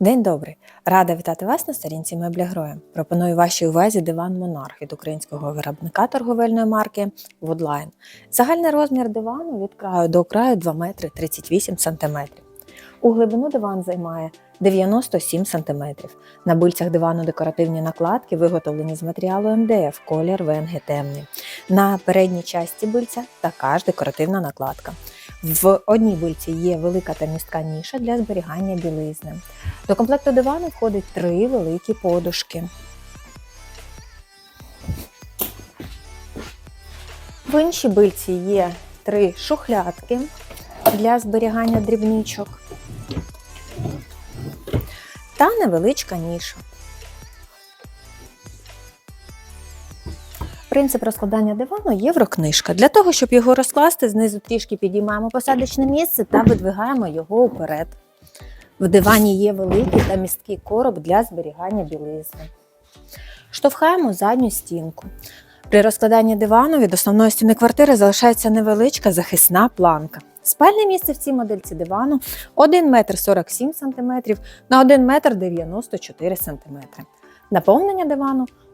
День добрий! Рада вітати вас на сторінці Мебля Гроя. Пропоную вашій увазі диван Монарх від українського виробника торговельної марки Woodline. Загальний розмір дивану від краю до краю 2 метри 38 см. У глибину диван займає 97 см. На бильцях дивану декоративні накладки виготовлені з матеріалу МДФ, колір ВНГ темний. На передній часті бильця така ж декоративна накладка. В одній бильці є велика та містка ніша для зберігання білизни. До комплекту дивану входить три великі подушки. В іншій бильці є три шухлядки для зберігання дрібничок та невеличка ніша. Принцип розкладання дивану єврокнижка. Для того, щоб його розкласти, знизу трішки підіймаємо посадочне місце та видвигаємо його уперед. В дивані є великий та місткий короб для зберігання білизни. Штовхаємо задню стінку. При розкладанні дивану від основної стіни квартири залишається невеличка захисна планка. Спальне місце в цій модельці дивану 1 метр 47 см на 1 метр 94 см. Наповнення дивану